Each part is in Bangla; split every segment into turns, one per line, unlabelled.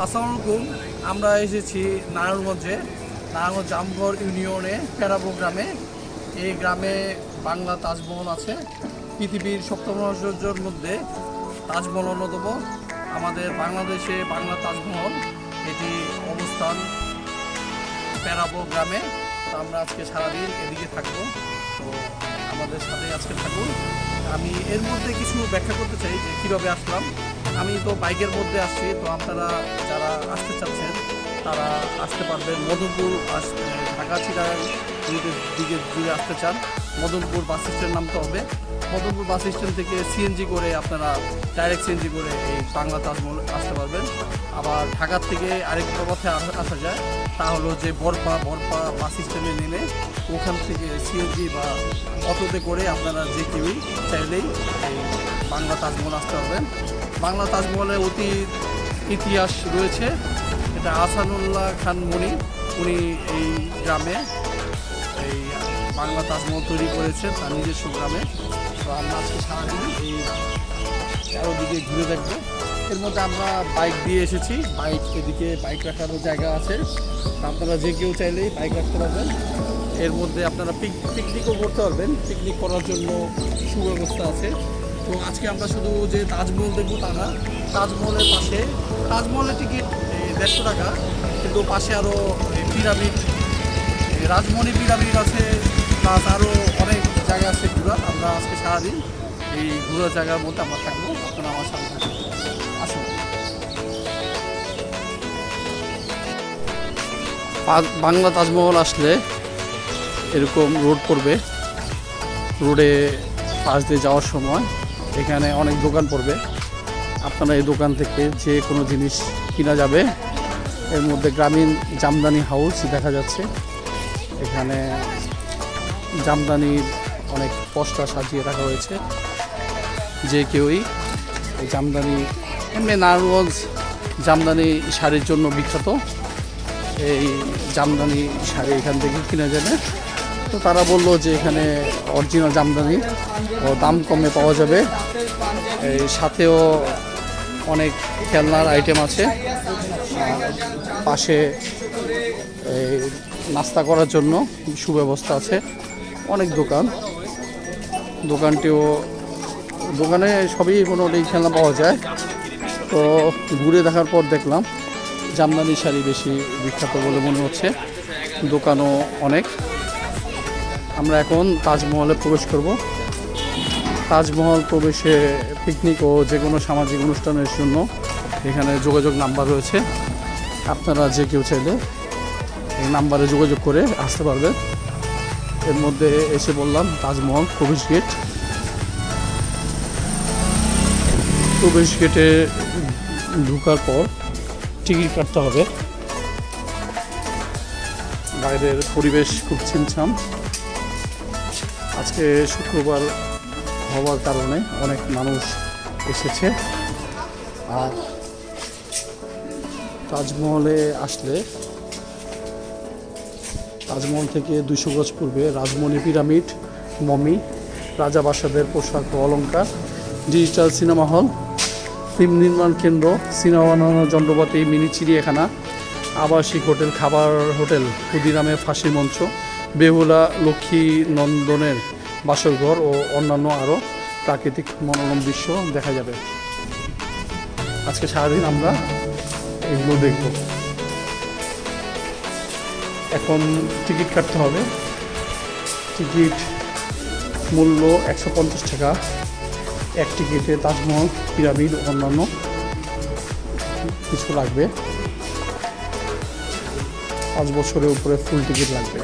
আসসালামু আলাইকুম। আমরা এসেছি নারায়ণগঞ্জে। নারায়ণগঞ্জ জামগড় ইউনিয়নে প্যারাবো গ্রামে। এই গ্রামে বাংলা তাজমহল আছে। পৃথিবীর সপ্তম আশ্চর্যের মধ্যে তাজমহল অন্যতম। আমাদের বাংলাদেশে বাংলা তাজমহল। এটি অবস্থান প্যারাবো গ্রামে। তো আমরা আজকে সারাদিন এদিকে থাকব। তো আমাদের সাথে আজকে থাকুন। আমি এর মধ্যে কিছু ব্যাখ্যা করতে চাই যে কীভাবে আসলাম। আমি তো বাইকের মধ্যে আসছি, তো আপনারা যারা আসতে চাচ্ছেন, তারা আসতে পারবেন মধুপুর আসতে ঢাকা চিরাং দিকে আসতে চান। মদনপুর বাস স্ট্যান্ড নামতে হবে মদনপুর বাস স্ট্যান্ড থেকে সিএনজি করে আপনারা ডাইরেক্ট সিএনজি করে এই বাংলা তাজমহল আসতে পারবেন। আবার ঢাকার থেকে আরেকটা পথে আস- যায়, তা হলো যে বরপা বরপা বাস স্ট্যান্ডে নেমে ওখান থেকে সিএনজি বা অটোতে করে আপনারা যে কেউই চাইলেই এই বাংলা তাজমহল আসতে পারবেন। বাংলা তাজমহলের অতি ইতিহাস রয়েছে, এটা আসানুল্লাহ খান মনি, উনি এই গ্রামে এই বাংলা তাজমহল তৈরি করেছে, তার নিজস্ব গ্রামে। তো আমরা আজকে সারাদিন এই চারোদিকে ঘুরে দেখব। এর মধ্যে আমরা বাইক দিয়ে এসেছি। বাইক এদিকে বাইক রাখারও জায়গা আছে। আপনারা যে কেউ চাইলেই বাইক রাখতে পারবেন। এর মধ্যে আপনারা পিক পিকনিকও করতে পারবেন। পিকনিক করার জন্য সুব্যবস্থা আছে। তো আজকে আমরা শুধু যে তাজমহল দেখব তা না, তাজমহলের পাশে তাজমহলের টিকিট দেড়শো টাকা। কিন্তু পাশে আরও পিরামিড রাজমণি পিরামিড আছে প্লাস আরও জায়গা আছে ঘোরার আমরা আজকে সারাদিন এই ঘোরার জায়গার মধ্যে আমরা থাকব, আপনারা আমার সাথে থাকবেন। আসুন। বাংলা তাজমহল আসলে এরকম রোড পড়বে। রোডে পাশ দিয়ে যাওয়ার সময় এখানে অনেক দোকান পড়বে। আপনারা এই দোকান থেকে যে কোনো জিনিস কিনা যাবে। এর মধ্যে গ্রামীণ জামদানি হাউস দেখা যাচ্ছে। এখানে জামদানির অনেক পোস্টার সাজিয়ে রাখা হয়েছে। যে কেউই এই জামদানি, এমনি নারায়ণগঞ্জ জামদানি শাড়ির জন্য বিখ্যাত। এই জামদানি শাড়ি এখান থেকে কিনে যাবে তো তারা বলল যে এখানে অরিজিনাল জামদানি ও দাম কমে পাওয়া যাবে। এই সাথেও অনেক খেলনার আইটেম আছে। পাশে নাস্তা করার জন্য সুব্যবস্থা আছে। অনেক দোকান। দোকানটিও, দোকানে সবই মোটামুটি খেলনা পাওয়া যায়। তো ঘুরে দেখার পর দেখলাম, জামদানি শাড়ি বেশি বিখ্যাত বলে মনে হচ্ছে। দোকানও অনেক। আমরা এখন তাজমহলে প্রবেশ করব। তাজমহল প্রবেশে পিকনিক ও যে কোনো সামাজিক অনুষ্ঠানের জন্য এখানে যোগাযোগ নাম্বার রয়েছে। আপনারা যে কেউ চাইলে এই নাম্বারে যোগাযোগ করে আসতে পারবেন। এর মধ্যে এসে বললাম, তাজমহল, প্রবেশ গেট। প্রবেশ গেটে ঢুকার পর টিকিট কাটতে হবে। বাইরের পরিবেশ খুব ছিমছাম। আজকে শুক্রবার হওয়ার কারণে অনেক মানুষ এসেছে। আর তাজমহলে আসলে তাজমহল থেকে দুশো গজ পূর্বে রাজমণি পিরামিড, মমি, রাজা রাজাবাসাদের পোশাক ও অলঙ্কার ডিজিটাল সিনেমা হল, ফিল্ম নির্মাণ কেন্দ্র, সিনেমা যন্ত্রপাতি, মিনি চিড়িয়াখানা, আবাসিক হোটেল, খাবার হোটেল ক্ষুদিরামের ফাঁসি মঞ্চ, বেহুলা লক্ষ্মী নন্দনের বাসরঘর ও অন্যান্য আরও প্রাকৃতিক মনোরম দৃশ্য দেখা যাবে। আজকে সারাদিন আমরা এগুলো দেখব। এখন টিকিট কাটতে হবে। টিকিট মূল্য একশো পঞ্চাশ টাকা। এক টিকিটে তাজমহল, পিরামিড, অন্যান্য কিছু লাগবে। পাঁচ বছরের উপরে ফুল টিকিট লাগবে।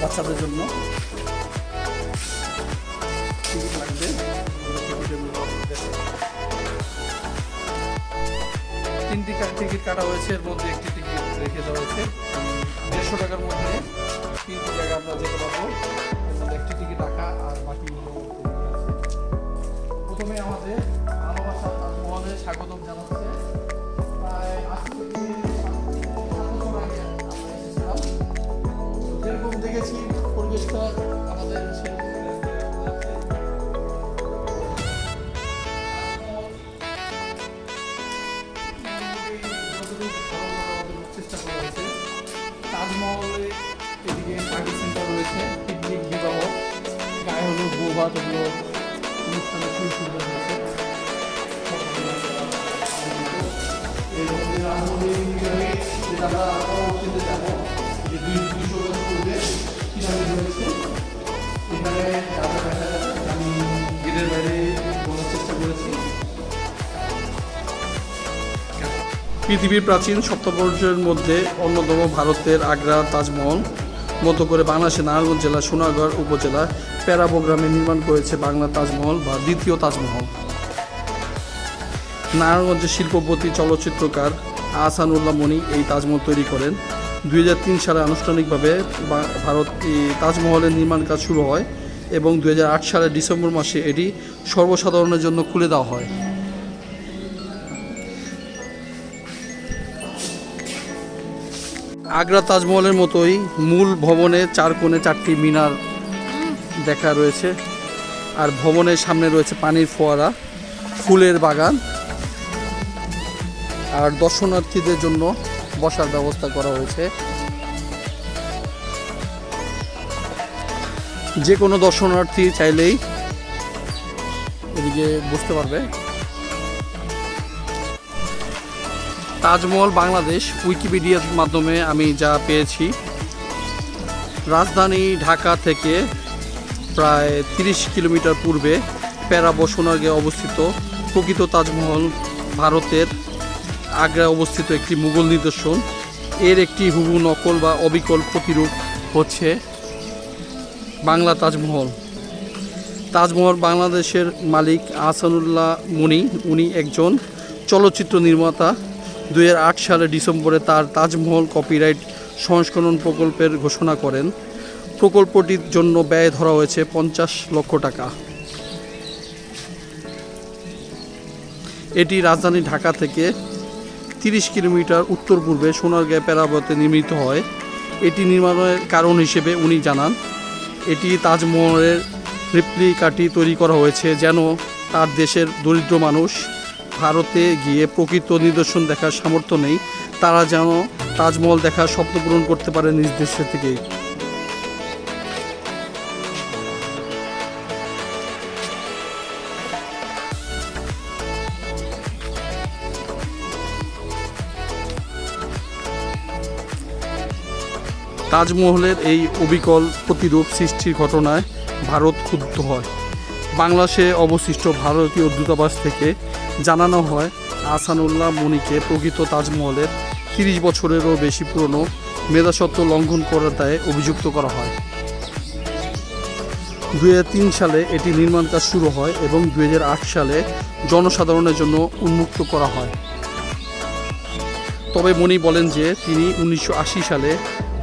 বাচ্চাদের জন্য। টিকিট কাটা হয়েছে, এর মধ্যে একটি টিকিট রেখে দেওয়া হয়েছে। দেড়শো টাকার মধ্যে তিনটি জায়গা আমরা যেতে পারব। একটি টিকিট রাখা আর বাকি প্রথমে আমাদের ভালোবাসা তাজমহলে স্বাগতম জানাচ্ছে। পৃথিবীর প্রাচীন সপ্তপর্যের মধ্যে অন্যতম ভারতের আগ্রা তাজমহল মতো করে বাংলাদেশের নারায়ণগঞ্জ জেলা সোনাগড় উপজেলা প্যারাবো গ্রামে নির্মাণ করেছে বাংলা তাজমহল বা দ্বিতীয় তাজমহল। নারায়ণগঞ্জের শিল্পপতি, চলচ্চিত্রকার আহসানুল্লাহ মনি এই তাজমহল তৈরি করেন। দু হাজার তিন সালে আনুষ্ঠানিকভাবে ভারত তাজমহলের নির্মাণ কাজ শুরু হয় এবং দু হাজার আট সালের ডিসেম্বর মাসে এটি সর্বসাধারণের জন্য খুলে দেওয়া হয়। আগ্রা তাজমহলের মতোই মূল ভবনে চার কোণে চারটি মিনার দেখা রয়েছে। আর ভবনের সামনে রয়েছে পানির ফোয়ারা, ফুলের বাগান আর দর্শনার্থীদের জন্য বসার ব্যবস্থা করা হয়েছে। যে কোনো দর্শনার্থী চাইলেই এদিকে বুঝতে পারবে। তাজমহল বাংলাদেশ উইকিপিডিয়ার মাধ্যমে আমি যা পেয়েছি। রাজধানী ঢাকা থেকে প্রায় তিরিশ কিলোমিটার পূর্বে প্যারাবো সোনারগে অবস্থিত প্রকৃত তাজমহল ভারতের আগ্রায় অবস্থিত একটি মুঘল নিদর্শন। এর একটি হুবু নকল বা অবিকল প্রতিরূপ হচ্ছে বাংলা তাজমহল। তাজমহল বাংলাদেশের মালিক আহসানুল্লাহ মুনি, উনি একজন চলচ্চিত্র নির্মাতা দু হাজার আট সালের ডিসেম্বরে তার তাজমহল কপিরাইট সংস্করণ প্রকল্পের ঘোষণা করেন। প্রকল্পটির জন্য ব্যয় ধরা হয়েছে পঞ্চাশ লক্ষ টাকা। এটি রাজধানী ঢাকা থেকে তিরিশ কিলোমিটার উত্তর পূর্বে সোনারগাঁ প্যারাবতে নির্মিত হয়। এটি নির্মাণের কারণ হিসেবে উনি জানান, এটি তাজমহলের রিপ্লিকাটি তৈরি করা হয়েছে যেন তার দেশের দরিদ্র মানুষ ভারতে গিয়ে প্রকৃত নিদর্শন দেখার সামর্থ্য নেই। তারা যেন তাজমহল দেখার স্বপ্ন পূরণ করতে পারে নিজ দেশে থেকেই তাজমহলের এই অবিকল প্রতিরূপ সৃষ্টির ঘটনায় ভারত ক্ষুব্ধ হয়। বাংলাদেশে অবশিষ্ট ভারতীয় দূতাবাস থেকে জানানো হয় আসানুল্লাহ মনিকে প্রকৃত তাজমহলের তিরিশ বছরেরও বেশি পুরনো মেধাসত্ব লঙ্ঘন করার দায়ে অভিযুক্ত করা হয়। দু হাজার তিন সালে এটি নির্মাণ কাজ শুরু হয় এবং দু হাজার আট সালে জনসাধারণের জন্য উন্মুক্ত করা হয়। তবে মনি বলেন যে তিনি উনিশশো আশি সালে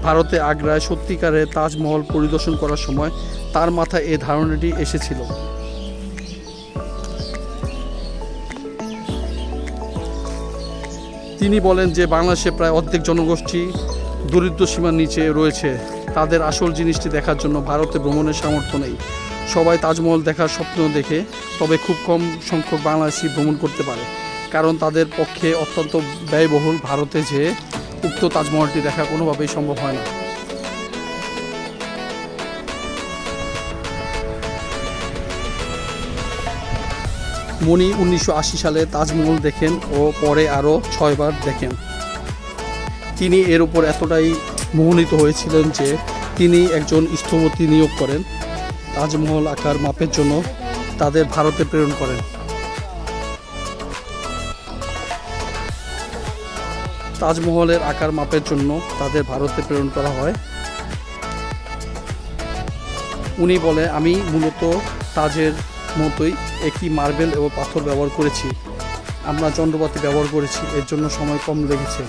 ভারতে আগ্রায় সত্যিকারে তাজমহল পরিদর্শন করার সময় তার মাথায় এ ধারণাটি এসেছিল। তিনি বলেন যে বাংলাদেশে প্রায় অর্ধেক জনগোষ্ঠী দরিদ্র সীমার নিচে রয়েছে। তাদের আসল জিনিসটি দেখার জন্য ভারতে ভ্রমণের সামর্থ্য নেই। সবাই তাজমহল দেখার স্বপ্ন দেখে, তবে খুব কম সংখ্যক বাংলাদেশি ভ্রমণ করতে পারে। কারণ তাদের পক্ষে অত্যন্ত ব্যয়বহুল ভারতে যে উক্ত তাজমহলটি দেখা কোনোভাবেই সম্ভব হয় না। মণি উনিশশো সালে তাজমহল দেখেন ও পরে আরও ছয়বার দেখেন। তিনি এর উপর এতটাই মোহিত হয়েছিলেন যে তিনি একজন স্থপতি নিয়োগ করেন। তাজমহল আকার মাপের জন্য তাদের ভারতে প্রেরণ করেন। তাজমহলের আকার মাপের জন্য তাদের ভারতে প্রেরণ করা হয়। উনি বলে, আমি মূলত তাজের মতোই একটি মার্বেল এবং পাথর ব্যবহার করেছি। আমরা যন্ত্রপাতি ব্যবহার করেছি, এর জন্য সময় কম লেগেছে।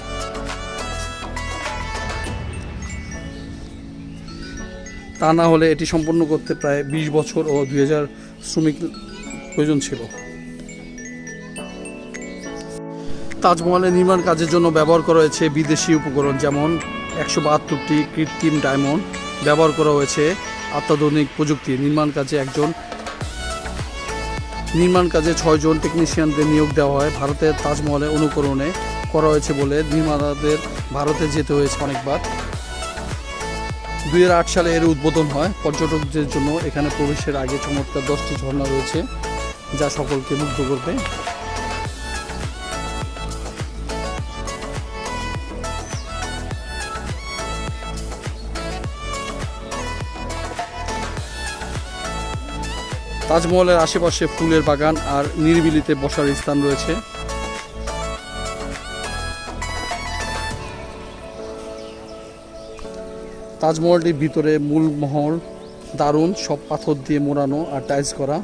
তা না হলে এটি সম্পন্ন করতে প্রায় বিশ বছর ও দুই হাজার শ্রমিক প্রয়োজন ছিল। তাজমহলের নির্মাণ কাজের জন্য ব্যবহার করা হয়েছে বিদেশি উপকরণ, যেমন একশো বাহাত্তরটি কৃত্রিম ডায়মন্ড। ব্যবহার করা হয়েছে অত্যাধুনিক প্রযুক্তি। নির্মাণ কাজে একজন নির্মাণ কাজে ছয়জন টেকনিশিয়ানদের নিয়োগ দেওয়া হয়। ভারতের তাজমহলে অনুকরণে করা হয়েছে বলে নির্মাতাদের ভারতে যেতে হয়েছে অনেকবার। দুই আট সালে এর উদ্বোধন হয়। পর্যটকদের জন্য এখানে প্রবেশের আগে চমৎকার দশটি ঝর্ণা রয়েছে, যা সকলকে মুগ্ধ করবে। তাজমহলের আশেপাশে ফুলের বাগান আর নিরিবিলিতে বসার স্থান রয়েছে। তাজমহলটির ভিতরে মূল মহল, দারুণ, সব পাথর দিয়ে মোড়ানো আর টাইলস করা।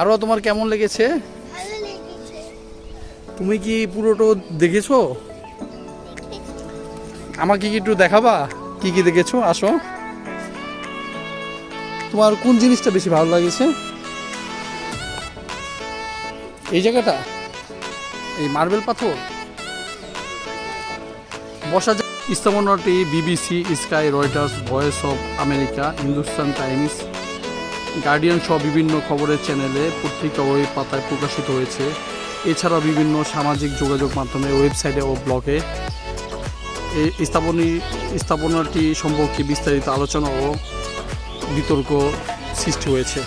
আরও তোমার কেমন লেগেছে? তুমি কি পুরোটো দেখেছ? আমাকে কি একটু দেখাবা? কি কি দেখেছ? আসো। তোমার কোন জিনিসটা বেশি ভালো লাগেছে? এই জায়গাটা? এই মার্বেল পাথর? বসা স্থাপনাটি BBC Sky Reuters voice of America Hindustan Times Guardian সহ বিভিন্ন খবরের চ্যানেলে পত্রিকা ওই পাতায় প্রকাশিত হয়েছে। এছাড়া বিভিন্ন সামাজিক যোগাযোগ মাধ্যমে ওয়েবসাইটে ও ব্লগে এই স্থাপনী, স্থাপনাটি সম্পর্কে বিস্তারিত আলোচনা ও বিতর্ক সৃষ্টি হয়েছে।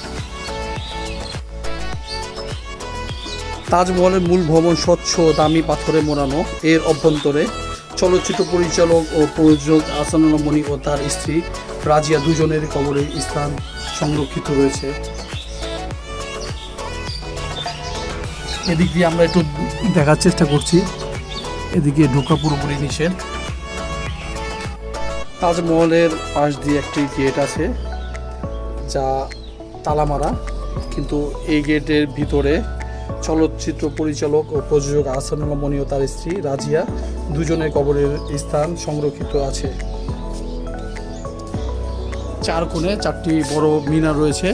তাজমহলের মূল ভবন স্বচ্ছ দামি পাথরে মোড়ানো। এর অভ্যন্তরে চলচ্চিত্র পরিচালক ও প্রযোজক আসানুল মণি ও তার স্ত্রী রাজিয়া দুজনের কবরের স্থান সংরক্ষিত রয়েছে। এদিক দিয়ে আমরা একটু দেখার চেষ্টা করছি। এদিকে ঢোকা পুরোপুরি নিষেধ। তাজমহলের পাশ দিয়ে একটি গেট আছে, যা তালা মারা কিন্তু এই গেটের ভিতরে চলচ্চিত্র পরিচালক ও প্রযোজক আসানুল্লাহ মনি ও তার স্ত্রী রাজিয়া দুজনের কবরের স্থান সংরক্ষিত আছে। চার কোণে চারটি বড় মিনার রয়েছে।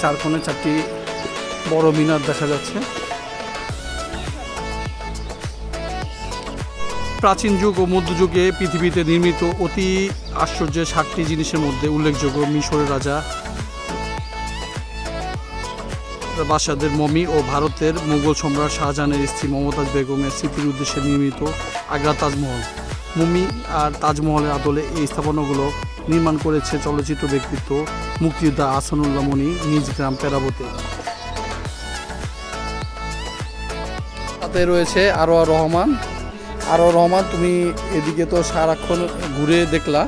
চার কোণে চারটি বড় মিনার দেখা যাচ্ছে। প্রাচীন যুগ ও মধ্যযুগে পৃথিবীতে নির্মিত অতি আশ্চর্যের সাতটি জিনিসের মধ্যে উল্লেখযোগ্য মিশরের রাজা বাসাদের মমি ও ভারতের মুঘল সম্রাট শাহজাহানের স্ত্রী মমতাজ বেগমের স্মৃতির উদ্দেশ্যে নির্মিত আগ্রা তাজমহল। মমি আর তাজমহলের আদলে এই স্থাপনাগুলো নির্মাণ করেছে চলচ্চিত্র ব্যক্তিত্ব মুক্তিযোদ্ধা আসানুল্লাহ মনি নিজ গ্রাম পেরাবতে। সাথে রয়েছে আরোয়া রহমান। আরও রহমান, তুমি এদিকে তো সারাক্ষণ ঘুরে দেখলা।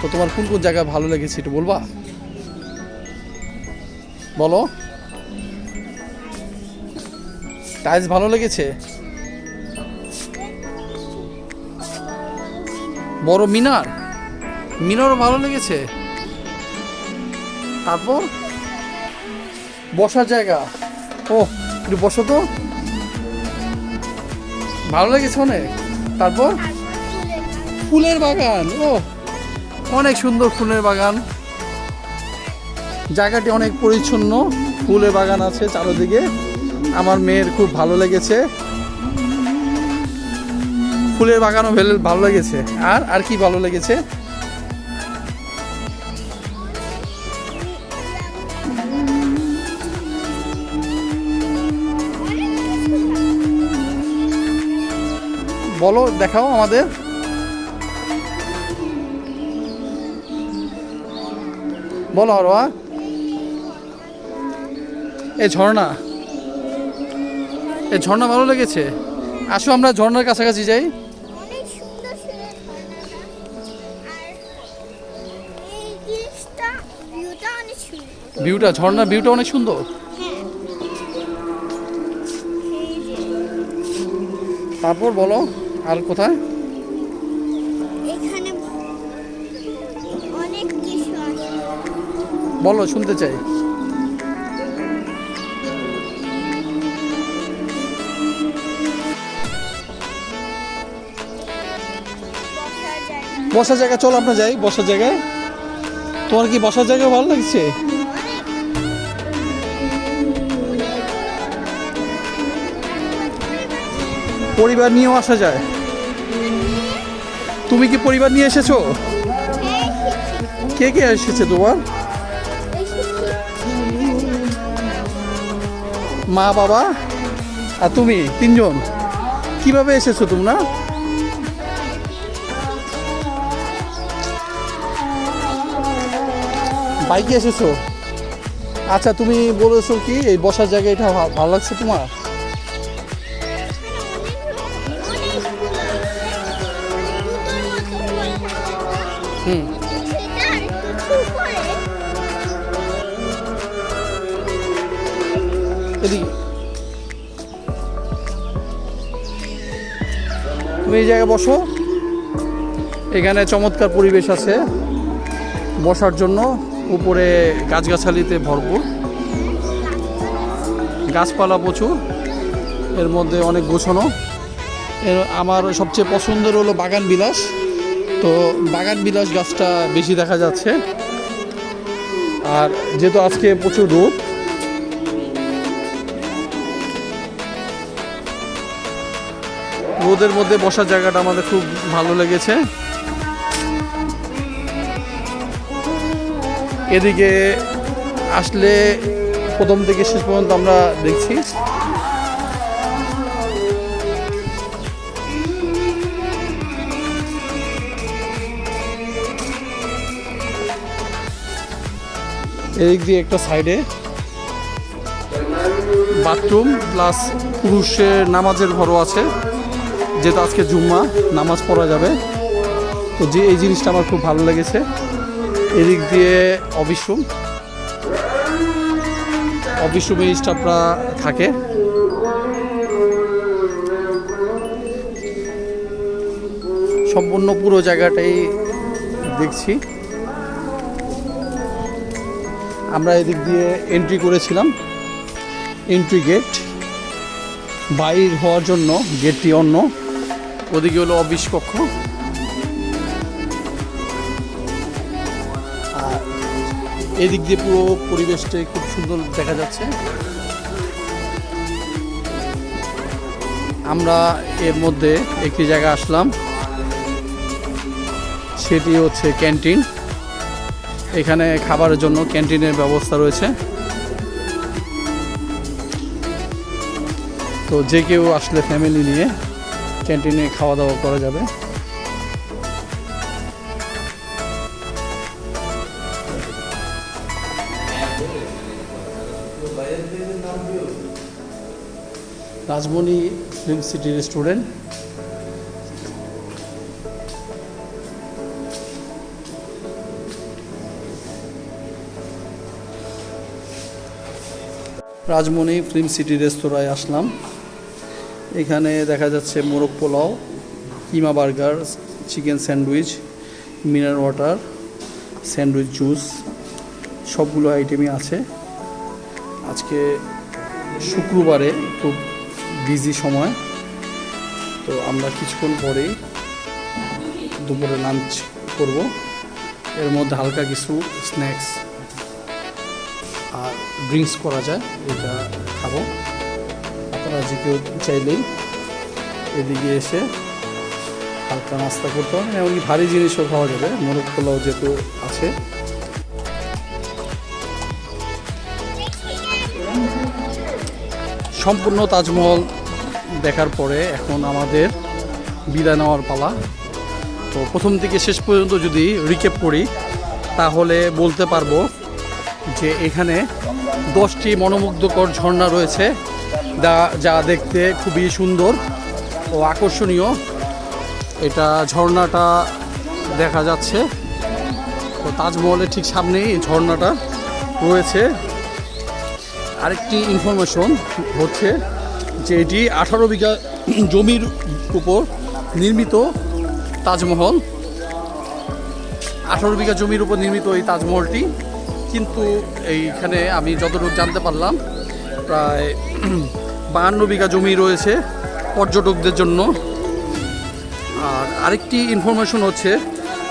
তো তোমার কোন কোন জায়গা ভালো লেগেছে একটু বলবা? বলো। টাইলস ভালো লেগেছে? বড় মিনার? মিনারও ভালো লেগেছে? তারপর? বসার জায়গা। ও একটু বসো তো। ভালো লেগেছে অনেক। তারপর? ফুলের বাগান, ও, অনেক সুন্দর ফুলের বাগান। জায়গাটি অনেক পরিচ্ছন্ন, ফুলের বাগান আছে চারোদিকে। আমার মেয়ের খুব ভালো লেগেছে। ফুলের বাগানও ভালো লেগেছে। আর আর কি ভালো লেগেছে? বলো দেখাও আমাদের। বলো আরোয়া। এই ঝর্ণা। এই ঝর্ণা ভালো লেগেছে? আসো আমরা ঝর্ণার কাছাকাছি যাই।
আর ভিউটা
ঝর্ণার ভিউটা অনেক সুন্দর।
হ্যাঁ।
তারপর বলো। আর কোথায়?
এখানে অনেক কিছু আছে।
বলো শুনতে চাই।
বসার জায়গা।
বসার জায়গা চল আমরা যাই বসার জায়গায়। তোমার কি বসার জায়গা ভালো লাগছে? পরিবার নিয়েও আসা যায়। তুমি কি পরিবার নিয়ে এসেছ? কে কে এসেছে তোমার? মা, বাবা আর তুমি, তিনজন। কীভাবে এসেছ তোমরা? বাইকে এসেছ? আচ্ছা তুমি বলেছ কি, এই বসার জায়গা এটা ভালো লাগছে তোমার? হুম। তুমি এই জায়গায় বসো। এখানে চমৎকার পরিবেশ আছে। বসার জন্য উপরে গাছগাছালিতে ভরপুর। গাছপালা প্রচুর। এর মধ্যে অনেক গোছানো। এর আমার সবচেয়ে পছন্দের হলো বাগান বিলাস তো বাগান বিলাস গাছটা বেশি দেখা যাচ্ছে। আর যেহেতু আজকে প্রচুর রোদ, রোদের মধ্যে বসার জায়গাটা আমাদের খুব ভালো লেগেছে। এদিকে আসলে প্রথম থেকে শেষ পর্যন্ত আমরা দেখছি। এদিক দিয়ে একটা সাইডে বাথরুম প্লাস পুরুষের নামাজের ঘরও আছে যেহেতু আজকে জুম্মা, নামাজ পড়া যাবে। তো যে এই জিনিসটা আমার খুব ভালো লেগেছে। এদিক দিয়ে অফিস রুম অফিস রুমে স্টাফরা থাকে। সম্পূর্ণ পুরো জায়গাটাই দেখছি। আমরা এদিক দিয়ে এন্ট্রি করেছিলাম। এন্ট্রি গেট বাইর হওয়ার জন্য গেটটি অন্য। ওদিকে হলো অফিস কক্ষ। আর এদিক দিয়ে পুরো পরিবেশটাই খুব সুন্দর দেখা যাচ্ছে। আমরা এর মধ্যে একটি জায়গা আসলাম। সেটি হচ্ছে ক্যান্টিন এখানে খাবারের জন্য ক্যান্টিনের ব্যবস্থা রয়েছে। তো যে কেউ আসলে ফ্যামিলি নিয়ে ক্যান্টিনে খাওয়া দাওয়া করা যাবে। Rajmoni film city restaurant. Rajmoni film city রেস্তোরাঁয় আসলাম। এখানে দেখা যাচ্ছে মোরগ পোলাও, কিমা burger, chicken sandwich mineral water, sandwich juice, সবগুলো আইটেমই আছে। আজকে শুক্রবারে খুব বিজি সময়, তো আমরা কিছুক্ষণ পরেই দুপুরে লাঞ্চ করব। এর মধ্যে হালকা কিছু স্ন্যাক্স। ড্রিঙ্কস করা যায়, এটা খাব। আপনারা যে কেউ চাইলেই এদিকে এসে হালকা নাস্তা করতে পারেন, এমনকি ভারী জিনিসও খাওয়া যাবে। মোরগ পোলাও যেহেতু আছে। সম্পূর্ণ তাজমহল দেখার পরে এখন আমাদের বিদায় নেওয়ার পালা। তো প্রথম থেকে শেষ পর্যন্ত যদি রিকেপ করি, তাহলে বলতে পারব যে এখানে দশটি মনোমুগ্ধকর ঝর্ণা রয়েছে, যা দেখতে খুবই সুন্দর ও আকর্ষণীয়। এটা ঝর্ণাটা দেখা যাচ্ছে। তো তাজমহলের ঠিক সামনেই ঝর্ণাটা রয়েছে। আরেকটি ইনফরমেশন হচ্ছে যে এটি আঠারো বিঘা জমির উপর নির্মিত তাজমহল। আঠারো বিঘা জমির উপর নির্মিত এই তাজমহলটি কিন্তু এইখানে আমি যতটুকু জানতে পারলাম, প্রায় বাহান্ন বিঘা জমি রয়েছে পর্যটকদের জন্য। আর আরেকটি ইনফরমেশন হচ্ছে,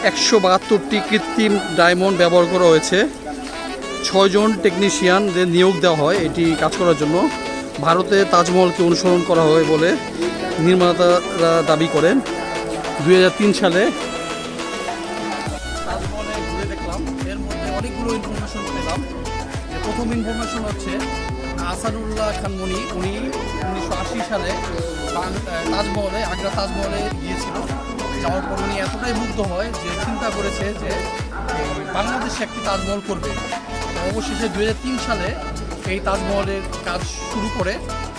একশো বাহাত্তরটি কৃত্রিম ডায়মন্ড ব্যবহার করা হয়েছে। ছয়জন টেকনিশিয়ানদের নিয়োগ দেওয়া হয় এটি কাজ করার জন্য। ভারতে তাজমহলকে অনুসরণ করা হয় বলে নির্মাতারা দাবি করেন। দু হাজার তিন সালে প্রথম ইনফরমেশন হচ্ছে আসাদুল্লাহ খান মনি, উনি উনিশশো আশি সালে তাজমহলে, আগ্রা তাজমহলে গিয়েছিল। যাওয়ার পর উনি এতটাই মুগ্ধ হয় যে চিন্তা করেছে যে বাংলাদেশে একটি তাজমহল করবে। অবশেষে দু হাজার তিন সালে এই তাজমহলের কাজ শুরু করে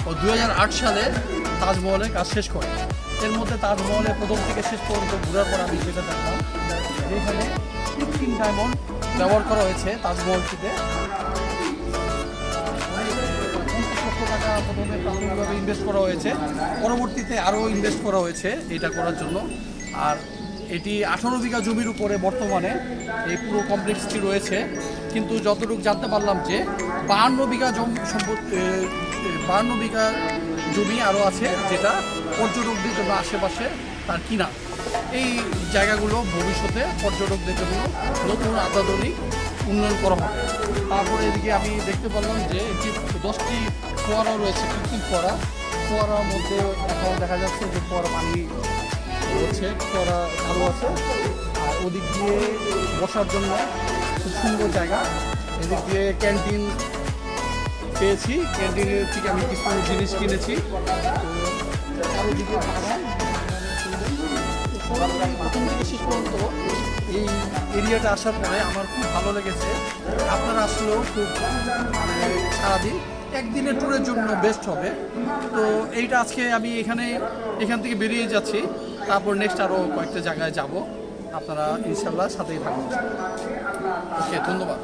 ও দু হাজার আট সালে তাজমহলের কাজ শেষ করে। এর মধ্যে তাজমহলের প্রথম থেকে শেষ পর্যন্ত ঘোরার পর আমি যেটা দেখলাম যেখানে কৃত্রিম ডায়মন্ড ব্যবহার করা হয়েছে তাজমহলটিতে। প্রথমে প্রাথমিকভাবে ইনভেস্ট করা হয়েছে। পরবর্তীতে আরও ইনভেস্ট করা হয়েছে এটা করার জন্য। আর এটি আঠারো বিঘা জমির উপরে বর্তমানে এই পুরো কমপ্লেক্সটি রয়েছে। কিন্তু যতটুকু জানতে পারলাম যে বাহান্ন বিঘা জমি সম্পত্তি বাহান্ন বিঘা জমি আরও আছে যেটা পর্যটকদের জন্য আশেপাশে তার কিনা। এই জায়গাগুলো ভবিষ্যতে পর্যটকদের জন্য নতুন আত্মাধুনিক উন্নয়ন করা হবে। তারপরে এদিকে আমি দেখতে পারলাম যে একটি দশটি ফোয়ারা রয়েছে, কৃত্রিম ফোয়ারা ফোয়ারার মধ্যে এখন দেখা যাচ্ছে যে ফোয়ারা পানি হচ্ছে ফোয়ারা ভালো আছে। আর ওদিক দিয়ে বসার জন্য খুব সুন্দর জায়গা। এদিক দিয়ে ক্যান্টিন পেয়েছি। ক্যান্টিনের থেকে আমি কিছু জিনিস কিনেছি। প্রথম থেকে শেষ পর্যন্ত এই এরিয়াটা আসার পরে আমার খুব ভালো লেগেছে। আপনারা আসলেও খুব মানে সারাদিন একদিনের ট্যুরের জন্য বেস্ট হবে। তো এইটা আজকে আমি এখানে, এখান থেকে বেরিয়ে যাচ্ছি। তারপর নেক্সট আরও কয়েকটা জায়গায় যাব। আপনারা ইনশাল্লাহ সাথেই থাকুন ওকে, ধন্যবাদ।